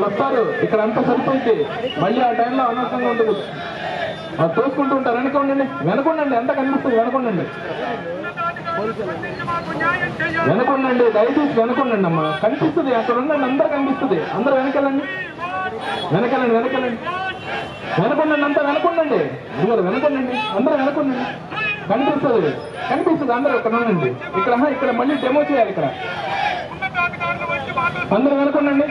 వాళ్ళు వస్తారు. ఇక్కడ అంతా సరిపోయింది. మళ్ళీ ఆ టైంలో అనవసరంగా ఉండదు వాళ్ళు తోసుకుంటూ ఉంటారు. వెనుకోండి వెనుకోండి ఎంత కనిపిస్తుంది? వెనుకోండి వెనుకోండి దయచేసి వెనుకోండి అమ్మా. కనిపిస్తుంది. అక్కడ ఉండండి. అందరు కనిపిస్తుంది. అందరు వెనకెళ్ళండి. వెనకెళ్ళండి. వెనకెళ్ళండి. వెనకొండండి. అంతా వెనుకోండి ఇదిగో వెనకొండండి. అందరూ వెనకొండండి. కనిపిస్తుంది. కనిపిస్తుంది. అందరూ ఇక్కడ ఉండండి. ఇక్కడ ఇక్కడ మళ్ళీ డెమో చేయాలి ఇక్కడ. అందరూ వెనకొండండి.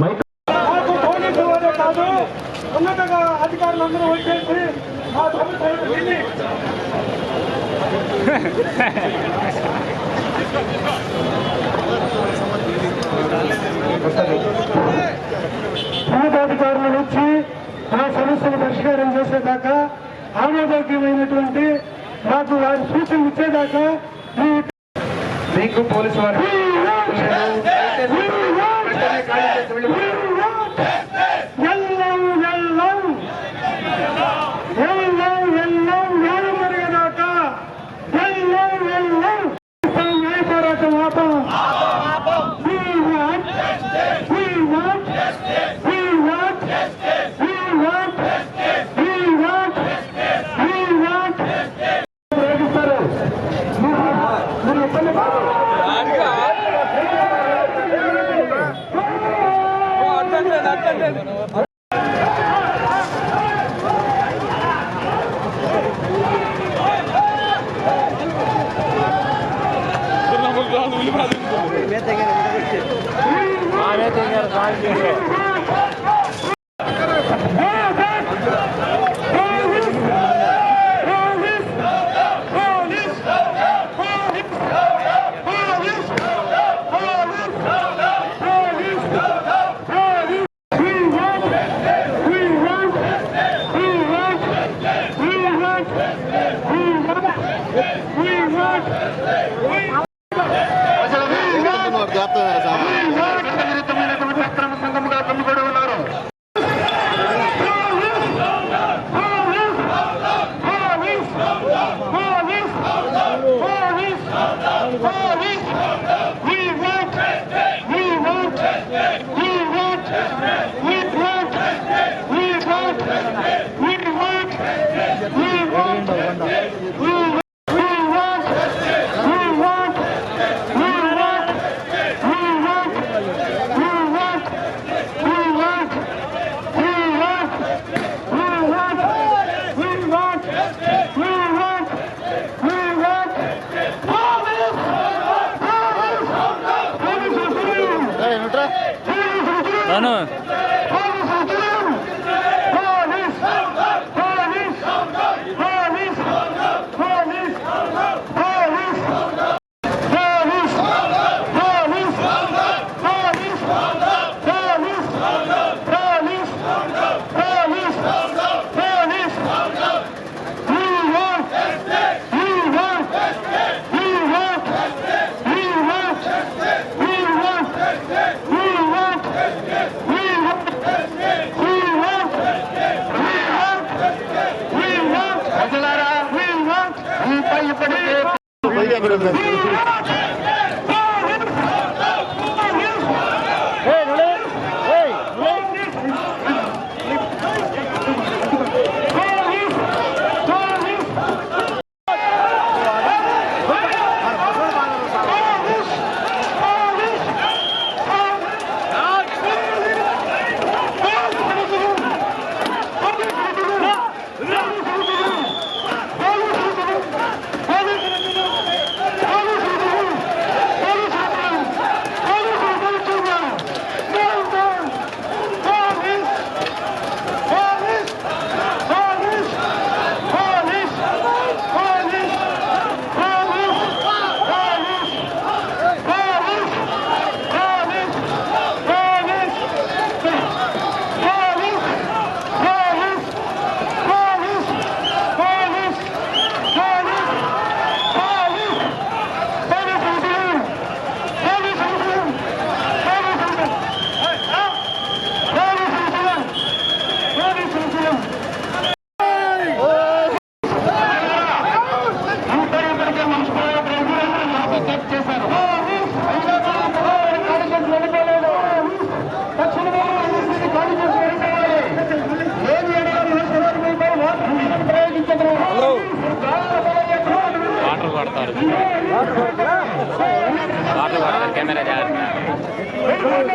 మైక్ మాకు పోలీసు వారే కాదు ఉన్నతగా అధికారులందరూ వచ్చేసి మా సమస్యలు విని ఉన్నతాధికారులు వచ్చి మా సమస్యను పరిష్కారం చేసేదాకా ఆమోదయోగ్యమైనటువంటి మాకు వారి సూచనలు ఇచ్చేదాకా మీకు పోలీసు వారు விடுங்கள் Hey,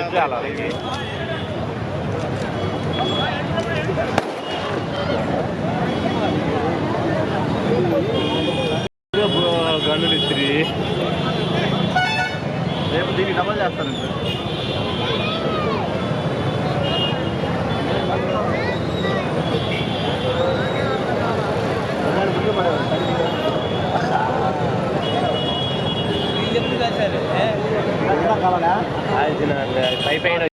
ఏమవుతుంది గన్నులు ఇస్త్రీ రేపు దీన్ని డబల్ చేస్తాను. ఇది நாங்கள் பைப்பைன்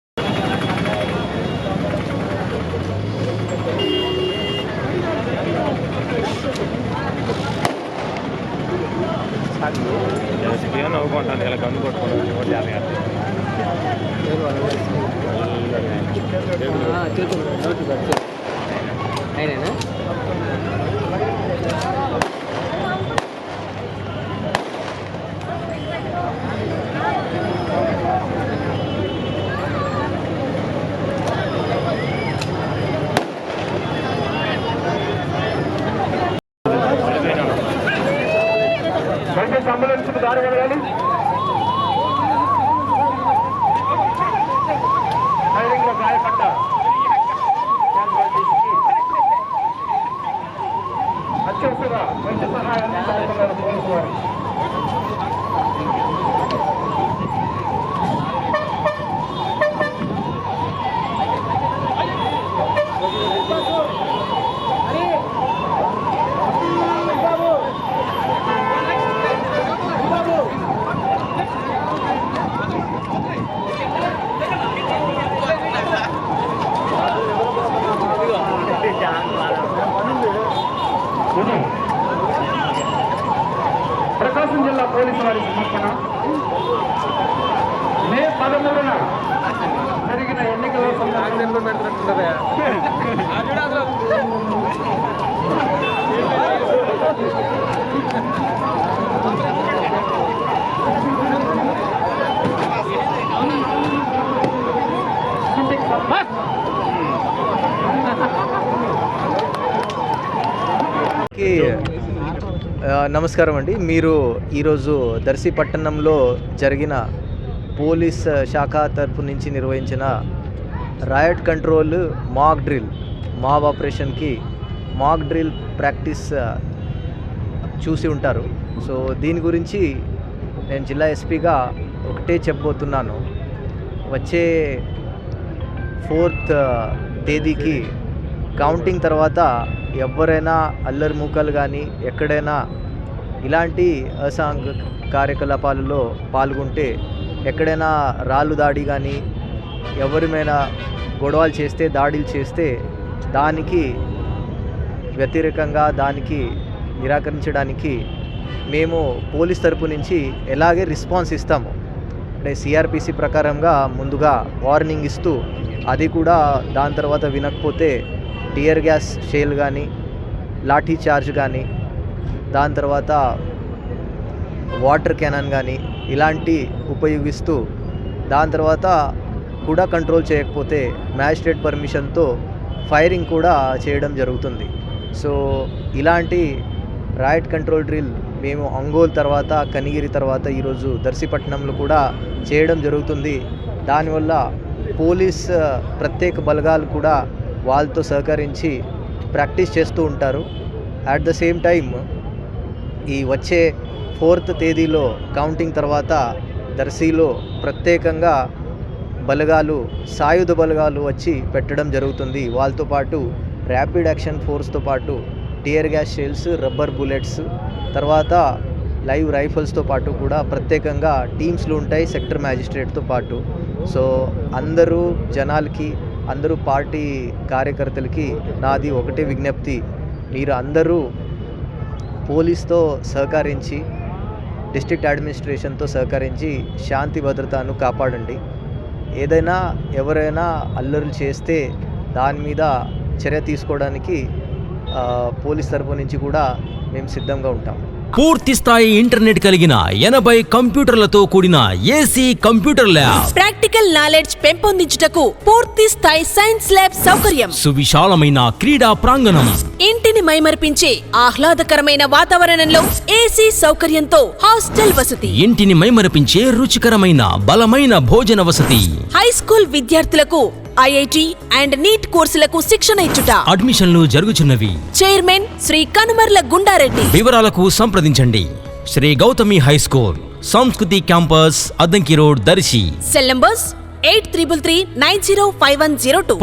ప్రకాశం జిల్లా పోలీసు వారి సమర్పణ. మే పదమూడున జరిగిన ఎన్నికల సందర్భంగా నమస్కారం అండి. మీరు ఈరోజు దర్శి పట్టణంలో జరిగిన పోలీస్ శాఖ తరపు నుంచి నిర్వహించిన రాయట్ కంట్రోల్ మాక్ డ్రిల్ మావ్ ఆపరేషన్కి మాక్ డ్రిల్ ప్రాక్టీస్ చూసి ఉంటారు. సో దీని గురించి నేను జిల్లా ఎస్పీగా ఒకటే చెప్పబోతున్నాను. వచ్చే ఫోర్త్ తేదీకి కౌంటింగ్ తర్వాత ఎవరైనా అల్లరి మూకలు కానీ ఎక్కడైనా ఇలాంటి అసాంఘ కార్యకలాపాలలో పాల్గొంటే ఎక్కడైనా రాళ్ళు దాడి కానీ ఎవరిమైనా గొడవలు చేస్తే దాడులు చేస్తే దానికి వ్యతిరేకంగా దానికి నిరాకరించడానికి మేము పోలీస్ తరపు నుంచి ఎలాగే రెస్పాన్స్ ఇస్తాము. అంటే సిఆర్పిసి ప్రకారంగా ముందుగా వార్నింగ్ ఇస్తూ అది కూడా దాని తర్వాత వినకపోతే టియర్ గ్యాస్ షేల్ కానీ లాఠీ చార్జ్ కానీ దాని తర్వాత వాటర్ క్యానన్ కానీ ఇలాంటి ఉపయోగిస్తూ దాని తర్వాత కూడా కంట్రోల్ చేయకపోతే మ్యాజిస్ట్రేట్ పర్మిషన్తో ఫైరింగ్ కూడా చేయడం జరుగుతుంది. సో ఇలాంటి రాయట్ కంట్రోల్ డ్రిల్ మేము అంగోల్ తర్వాత కనిగిరి తర్వాత ఈరోజు దర్శిపట్నంలో కూడా చేయడం జరుగుతుంది. దానివల్ల పోలీస్ ప్రత్యేక బలగాలు కూడా వాళ్ళతో సహకరించి ప్రాక్టీస్ చేస్తూ ఉంటారు. అట్ ద సేమ్ టైం ఈ వచ్చే ఫోర్త్ తేదీలో కౌంటింగ్ తర్వాత దర్శీలో ప్రత్యేకంగా బలగాలు సాయుధ బలగాలు వచ్చి పెట్టడం జరుగుతుంది. వాళ్ళతో పాటు ర్యాపిడ్ యాక్షన్ ఫోర్స్తో పాటు tear gas shells rubber bullets తర్వాత లైవ్ రైఫల్స్తో పాటు కూడా ప్రత్యేకంగా టీమ్స్లు ఉంటాయి సెక్టర్ మ్యాజిస్ట్రేట్తో పాటు. సో అందరూ జనాలకి అందరూ పార్టీ కార్యకర్తలకి నాది ఒకటే విజ్ఞప్తి. మీరు అందరూ పోలీస్తో సహకరించి డిస్ట్రిక్ట్ అడ్మినిస్ట్రేషన్తో సహకరించి శాంతి భద్రతను కాపాడండి. ఏదైనా ఎవరైనా అల్లర్లు చేస్తే దాని మీద చర్య తీసుకోవడానికి ఆ, పోలీస్ తరపు నుంచి కూడా మేము సిద్ధంగా ఉంటాం. పూర్తి స్థాయి ఇంటర్నెట్ కలిగిన ఎనభై కంప్యూటర్లతో కూడిన AC computer lab. Practical knowledge పెంపొందించుటకు పూర్తి స్థాయి సైన్స్ ల్యాబ్ సౌకర్యం. సువిశాలమైన క్రీడా ప్రాంగణం. ఇంటిని మైమర్పించే ఆహ్లాదకరమైన వాతావరణంలో ఏసీ సౌకర్యంతో హాస్టల్ వసతి. ఇంటిని మైమరపించే రుచికరమైన బలమైన భోజన వసతి. హై స్కూల్ విద్యార్థులకు ఐఐటి అండ్ నీట్ కోర్సులకు శిక్షణ ఇచ్చుట. అడ్మిషన్లు జరుగుచున్నవి. చైర్మన్ శ్రీ కనుమర్ల గుండారెడ్డి. వివరాలకు సంప్రదించండి. Shri Gautami high school Sanskriti campus Addanki road Darsi. Cell numbers eight triple three nine zero five one zero two